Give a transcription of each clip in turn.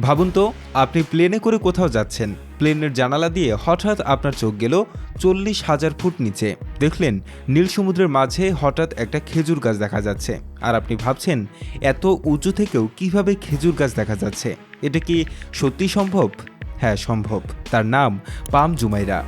ভাবুন তো, আপনি প্লেনে করে কোথাও যাচ্ছেন। প্লেনের জানালা দিয়ে হঠাৎ আপনার চোখ গেল চল্লিশ হাজার ফুট নিচে। দেখলেন, নীল সমুদ্রের মাঝে হঠাৎ একটা খেজুর গাছ দেখা যাচ্ছে। আর আপনি ভাবছেন, এত উঁচু থেকেও কীভাবে খেজুর গাছ দেখা যাচ্ছে? এটা কি সত্যি সম্ভব? হ্যাঁ সম্ভব। তার নাম পাম জুমাইরা।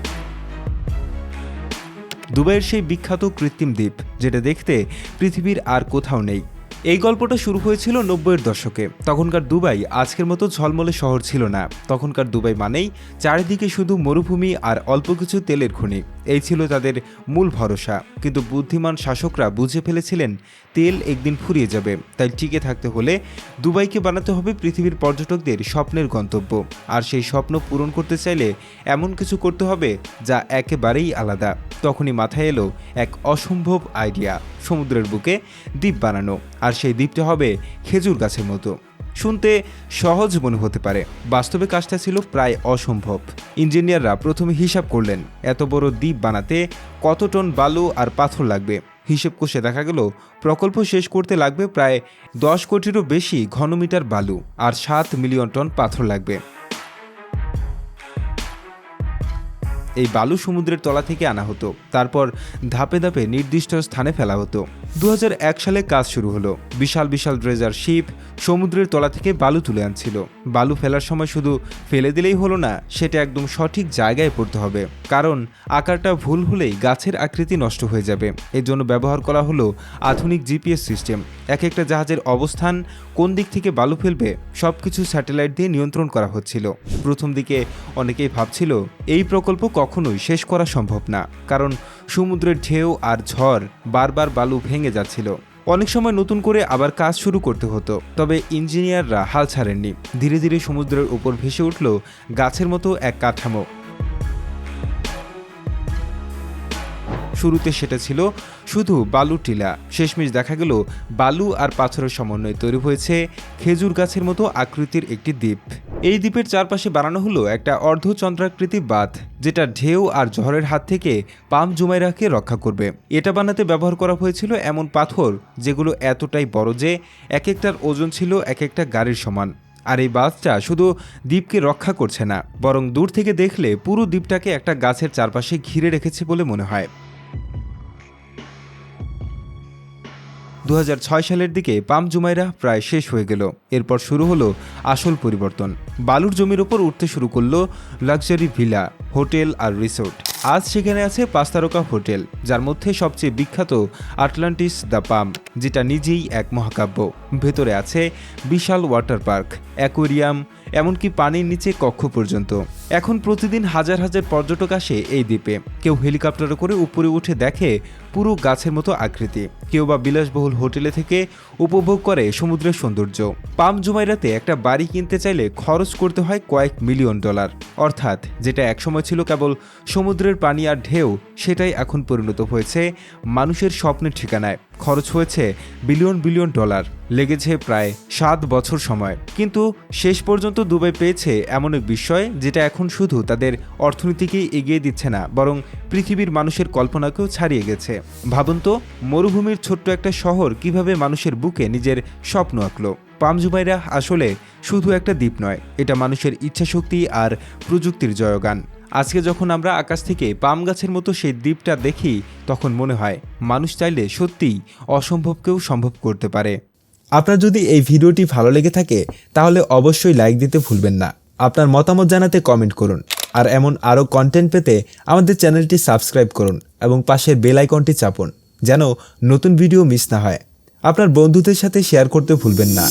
দুবাইয়ের সেই বিখ্যাত কৃত্রিম দ্বীপ, যেটা দেখতে পৃথিবীর আর কোথাও নেই। এই গল্পটা শুরু হয়েছিল নব্বইয়ের দশকে। তখনকার দুবাই আজকের মতো ঝলমলে শহর ছিল না। তখনকার দুবাই মানেই চারিদিকে শুধু মরুভূমি আর অল্প কিছু তেলের খনি। এই ছিল তাদের মূল ভরসা। কিন্তু বুদ্ধিমান শাসকরা বুঝে ফেলেছিলেন, তেল একদিন ফুরিয়ে যাবে। তাই টিকে থাকতে হলে দুবাইকে বানাতে হবে পৃথিবীর পর্যটকদের স্বপ্নের গন্তব্য। আর সেই স্বপ্ন পূরণ করতে চাইলে এমন কিছু করতে হবে যা একেবারেই আলাদা। তখনই মাথায় এলো এক অসম্ভব আইডিয়া সমুদ্রের বুকে দ্বীপ বানানো। আর সেই দ্বীপটা হবে খেজুর গাছের মতো। শুনতে সহজ মনে হতে পারে। বাস্তবে কাজটা ছিল প্রায় অসম্ভব। ইঞ্জিনিয়াররা প্রথমে হিসাব করলেন, এত বড় দ্বীপ বানাতে কত টন বালু আর পাথর লাগবে। হিসেব কষে দেখা গেল, প্রকল্প শেষ করতে লাগবে প্রায় দশ কোটিরও বেশি ঘনমিটার বালু আর সাত মিলিয়ন টন পাথর লাগবে। এই বালু সমুদ্রের তলা থেকে আনা হতো, তারপর ধাপে ধাপে নির্দিষ্ট স্থানে ফেলা হতো। দু হাজার এক সালে কাজ শুরু হলো। বিশাল বিশাল ড্রেজার শিপ সমুদ্রের তলা থেকে বালু তুলে আনছিল। বালু ফেলার সময় শুধু ফেলে দিলেই হলো না, সেটা একদম সঠিক জায়গায় পড়তে হবে। কারণ আকারটা ভুল হলেই গাছের আকৃতি নষ্ট হয়ে যাবে। এর জন্য ব্যবহার করা হলো আধুনিক জিপিএস সিস্টেম। এক একটা জাহাজের অবস্থান, কোন দিক থেকে বালু ফেলবে সব কিছু স্যাটেলাইট দিয়ে নিয়ন্ত্রণ করা হচ্ছিল। প্রথম দিকে অনেকেই ভাবছিল, এই প্রকল্প কখনোই শেষ করা সম্ভব না। কারণ সমুদ্রের ঢেউ আর ঝড় বারবার বালু ভেঙে যাচ্ছিল। অনেক সময় নতুন করে আবার কাজ শুরু করতে হতো, তবে ইঞ্জিনিয়াররা হাল ছাড়েননি। ধীরে ধীরে সমুদ্রের উপর ভেসে উঠল গাছের মতো এক কাঠামো। শুরুতে সেটা ছিল শুধু বালু টিলা। শেষমেশ দেখা গেল বালু আর পাথরের সমন্বয়ে তৈরি হয়েছে খেজুর গাছের মতো আকৃতির একটি দ্বীপ। এই দ্বীপের চারপাশে বানানো হলো একটা অর্ধচন্দ্রাকৃতি বাঁধ, যেটা ঢেউ আর ঝড়ের হাত থেকে পাম জুমাইরাকে রক্ষা করবে। এটা বানাতে ব্যবহার করা হয়েছিল এমন পাথর, যেগুলো এতটাই বড় যে এক একটার ওজন ছিল এক একটা গাড়ির সমান। আর এই বাঁধটা শুধু দ্বীপকে রক্ষা করছে না, বরং দূর থেকে দেখলে পুরো দ্বীপটাকে একটা গাছের চারপাশে ঘিরে রেখেছে বলে মনে হয়। দু হাজার ছয় সালের দিকে পাম জুমাইরা প্রায় শেষ হয়ে গেল। এরপর শুরু হলো আসল পরিবর্তন। বালুর জমির ওপর উঠতে শুরু করল লাক্সারি ভিলা, হোটেল আর রিসোর্ট। আজ সেখানে আছে পাঁচ তারকা হোটেল, যার মধ্যে সবচেয়ে বিখ্যাত আটলান্টিস দ্য পাম, যেটা নিজেই এক মহাকাব্য। ভেতরে আছে বিশাল ওয়াটার পার্ক, অ্যাকোরিয়াম এমনকি পানির নিচে কক্ষ পর্যন্ত। এখন প্রতিদিন হাজার হাজার পর্যটক আসে এই দ্বীপে। কেউ হেলিকপ্টারে করে উপরে উঠে দেখে পুরো গাছের মতো আকৃতি। কেউ বা বিলাসবহুল হোটেলে থেকে উপভোগ করে সমুদ্রের সৌন্দর্য। পাম জুমাইরাতে একটা বাড়ি কিনতে চাইলে খরচ করতে হয় কয়েক মিলিয়ন ডলার। অর্থাৎ যেটা একসময় ছিল কেবল সমুদ্রের পানি আর ঢেউ, সেটাই এখন পরিণত হয়েছে মানুষের স্বপ্নের ঠিকানায়। খরচ হয়েছে বিলিয়ন বিলিয়ন ডলার, লেগেছে প্রায় সাত বছর সময়। কিন্তু শেষ পর্যন্ত দুবাই পেয়েছে এমন এক বিষয় যেটা এখন শুধু তাদের অর্থনীতিকেই এগিয়ে দিচ্ছে না, বরং পৃথিবীর মানুষের কল্পনাকেও ছাড়িয়ে গেছে। ভাবুন তো, মরুভূমির ছোট্ট একটা শহর কীভাবে মানুষের বুকে নিজের স্বপ্ন আঁকলো। পামজুমাইরা আসলে শুধু একটা দ্বীপ নয়, এটা মানুষের ইচ্ছাশক্তি আর প্রযুক্তির জয়গান। আজকে যখন আমরা আকাশ থেকে পাম গাছের মতো সেই দ্বীপটা দেখি, তখন মনে হয় মানুষ চাইলে সত্যিই অসম্ভবকেও সম্ভব করতে পারে। আপনার যদি এই ভিডিওটি ভালো লেগে থাকে, তাহলে অবশ্যই লাইক দিতে ভুলবেন না। আপনার মতামত জানাতে কমেন্ট করুন। আর এমন আরও কন্টেন্ট পেতে আমাদের চ্যানেলটি সাবস্ক্রাইব করুন এবং পাশের বেল আইকনটি চাপুন, যেন নতুন ভিডিও মিস না হয়। আপনার বন্ধুদের সাথে শেয়ার করতে ভুলবেন না।